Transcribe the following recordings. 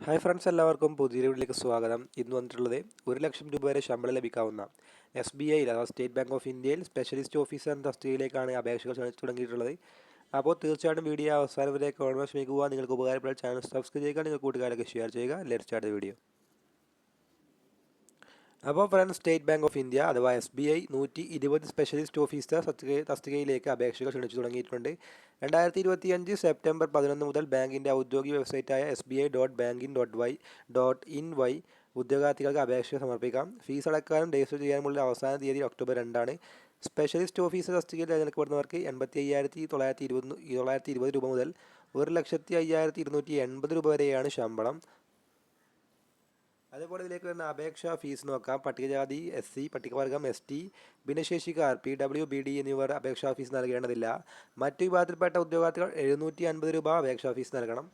Hi friends എല്ലാവർക്കും പുതിയ വീട്ടിലേക്ക് സ്വാഗതം. ഇന്ന് വന്നിട്ടുള്ളത് ഒരു ലക്ഷം രൂപ വരെ ശമ്പളം ലഭിക്കാവുന്ന എസ് ബി ഐയിൽ അഥവാ സ്റ്റേറ്റ് ബാങ്ക് ഓഫ് ഇന്ത്യയിൽ സ്പെഷ്യലിസ്റ്റ് ഓഫീസർ എന്ന തസ്തികയിലേക്കാണ് അപേക്ഷകൾ തുടങ്ങിയിട്ടുള്ളത്. അപ്പോൾ തീർച്ചയായിട്ടും വീഡിയോ അവസാനം വരെ കാണുവാൻ ശ്രമിക്കുക നിങ്ങൾക്ക് ഉപകാരപ്പെട്ട ചാനൽ സബ്സ്ക്രൈബ് ചെയ്യുക. നിങ്ങൾ കൂട്ടുകാരൊക്കെ ഷെയർ ചെയ്യുക. ലെറ്റ് സ്റ്റാർട്ട് വീഡിയോ അപ്പോൾ friends state bank of India അഥവാ എസ് ബി ഐ നൂറ്റി ഇരുപത് സ്പെഷ്യലിസ്റ്റ് ഓഫീസർ തസ്തിക തസ്തികയിലേക്ക് അപേക്ഷകൾ ക്ഷണിച്ചു തുടങ്ങിയിട്ടുണ്ട്. രണ്ടായിരത്തി ഇരുപത്തി അഞ്ച് സെപ്റ്റംബർ പതിനൊന്ന് മുതൽ ബാങ്കിന്റെ ഔദ്യോഗിക വെബ്സൈറ്റായ S B I dot bank in dot Y dot in Y ഉദ്യോഗാർത്ഥികൾക്ക് അപേക്ഷ സമർപ്പിക്കാം. ഫീസ് അടക്കാനും രജിസ്റ്റർ ചെയ്യാനുമുള്ള അവസാന തീയതി ഒക്ടോബർ രണ്ടാണ്. സ്പെഷ്യലിസ്റ്റ് ഓഫീസർ തസ്തികയിൽ തിരഞ്ഞെടുക്കപ്പെടുന്നവർക്ക് എൺപത്തി അയ്യായിരത്തി തൊള്ളായിരത്തി ഇരുപത് തൊള്ളായിരത്തി ഇരുപത് രൂപ മുതൽ ഒരു ലക്ഷത്തി അയ്യായിരത്തി ഇരുന്നൂറ്റി എൺപത് രൂപ വരെയാണ് ശമ്പളം. അതേപോലെ ഇതിലേക്ക് വരുന്ന അപേക്ഷാ ഫീസ് നോക്കാം. പട്ടികജാതി എസ് സി പട്ടികവർഗം എസ് ടി ഭിന്നശേഷിക്കാർ പി ഡബ്ല്യു ബി ഡി എന്നിവർ അപേക്ഷാ ഫീസ് നൽകേണ്ടതില്ല. മറ്റു വിഭാഗത്തിൽപ്പെട്ട ഉദ്യോഗാർത്ഥികൾ എഴുന്നൂറ്റി അൻപത് രൂപ അപേക്ഷാ ഫീസ് നൽകണം.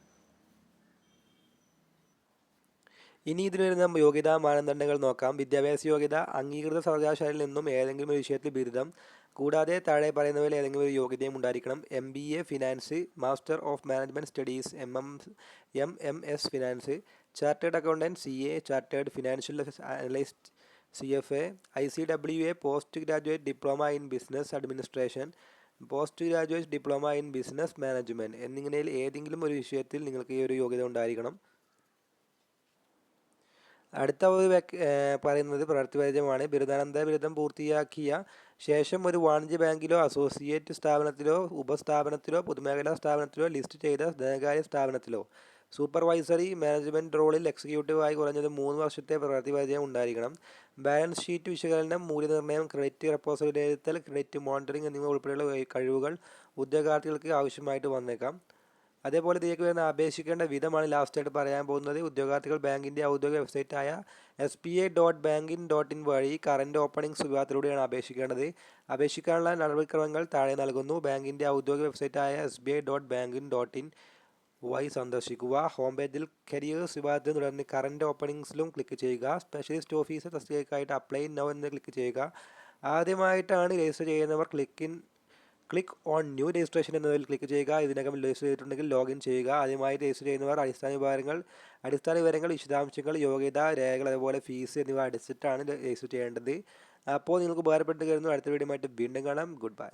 ഇനി ഇതിന് വരുന്ന യോഗ്യതാ മാനദണ്ഡങ്ങൾ നോക്കാം. വിദ്യാഭ്യാസ യോഗ്യത അംഗീകൃത സർവകലാശാലയിൽ നിന്നും ഏതെങ്കിലും വിഷയത്തിൽ ബിരുദം കൂടാതെ താഴെ പറയുന്നവയിൽ ഏതെങ്കിലും ഒരു യോഗ്യതയും ഉണ്ടായിരിക്കണം. M B A finance master of management studies M M M M S finance chartered accountant C A chartered financial analyst C F A I C W A post graduate diploma in business administration post graduate diploma in business management എന്നിങ്ങനെ ഏതെങ്കിലും ഒരു വിഷയത്തിൽ നിങ്ങൾക്ക് ഈ ഒരു യോഗ്യത ഉണ്ടായിരിക്കണം. അടുത്ത ഒരു പറയുന്നത് പ്രവൃത്തി പരിചയമാണ്. ബിരുദാനന്തര ബിരുദം പൂർത്തിയാക്കിയ ശേഷം ഒരു വാണിജ്യ ബാങ്കിലോ അസോസിയേറ്റ് സ്ഥാപനത്തിലോ ഉപസ്ഥാപനത്തിലോ പൊതുമേഖലാ സ്ഥാപനത്തിലോ ലിസ്റ്റ് ചെയ്ത ധനകാര്യ സ്ഥാപനത്തിലോ. സൂപ്പർവൈസറി മാനേജ്മെന്റ് റോളിൽ എക്സിക്യൂട്ടീവായി കുറഞ്ഞത് മൂന്ന് വർഷത്തെ പ്രവൃത്തി പരിചയം ഉണ്ടായിരിക്കണം. ബാലൻസ് ഷീറ്റ് വിശകലനം മൂല്യനിർണയം ക്രെഡിറ്റ് റെപ്പോസൽ വിലയിരുത്തൽ ക്രെഡിറ്റ് മോണിറ്ററിംഗ് എന്നിവ ഉൾപ്പെടെയുള്ള കഴിവുകൾ ഉദ്യോഗാർത്ഥികൾക്ക് ആവശ്യമായിട്ട് വന്നേക്കാം. അതേപോലെ ഇതിലേക്ക് വരുന്ന അപേക്ഷിക്കേണ്ട വിധമാണ് ലാസ്റ്റായിട്ട് പറയാൻ പോകുന്നത്. ഉദ്യോഗാർത്ഥികൾ ബാങ്കിന്റെ ഔദ്യോഗിക വെബ്സൈറ്റായ S P A dot bank in dot in വഴി കറന്റ് ഓപ്പണിംഗ് വിഭാഗത്തിലൂടെയാണ് അപേക്ഷിക്കേണ്ടത്. അപേക്ഷിക്കാനുള്ള നടപടിക്രമങ്ങൾ താഴെ നൽകുന്നു. ബാങ്കിന്റെ ഔദ്യോഗിക വെബ്സൈറ്റായ S B I dot bank in dot in വഴി സന്ദർശിക്കുക. ഹോം പേജിൽ കരിയേഴ്സ് വിഭാഗത്തിൽ തുടർന്ന് കറന്റ് ഓപ്പണിംഗ്സിലും ക്ലിക്ക് ചെയ്യുക. സ്പെഷ്യലിസ്റ്റ് ഓഫീസർ തസ്തികയ്ക്കായിട്ട് അപ്ലൈ നൗ എന്ന് ക്ലിക്ക് ചെയ്യുക. ആദ്യമായിട്ടാണ് രജിസ്റ്റർ ചെയ്യുന്നവർ click in click on new registration എന്നതിൽ ക്ലിക്ക് ചെയ്യുക. ഇതിനകം രജിസ്റ്റർ ചെയ്തിട്ടുണ്ടെങ്കിൽ ലോഗിൻ ചെയ്യുക. ആദ്യമായി രജിസ്റ്റർ ചെയ്യുന്നവർ അടിസ്ഥാന വിവരങ്ങൾ അടിസ്ഥാന വിവരങ്ങൾ വിശദാംശങ്ങൾ യോഗ്യത രേഖകൾ അതുപോലെ ഫീസ് എന്നിവ അടിച്ചിട്ടാണ് രജിസ്റ്റർ ചെയ്യേണ്ടത്. അപ്പോൾ നിങ്ങൾക്ക് ഉപകാരപ്പെട്ട് കയറുന്നു അടുത്ത വീഡിയോ വീണ്ടും കാണാം. Good bye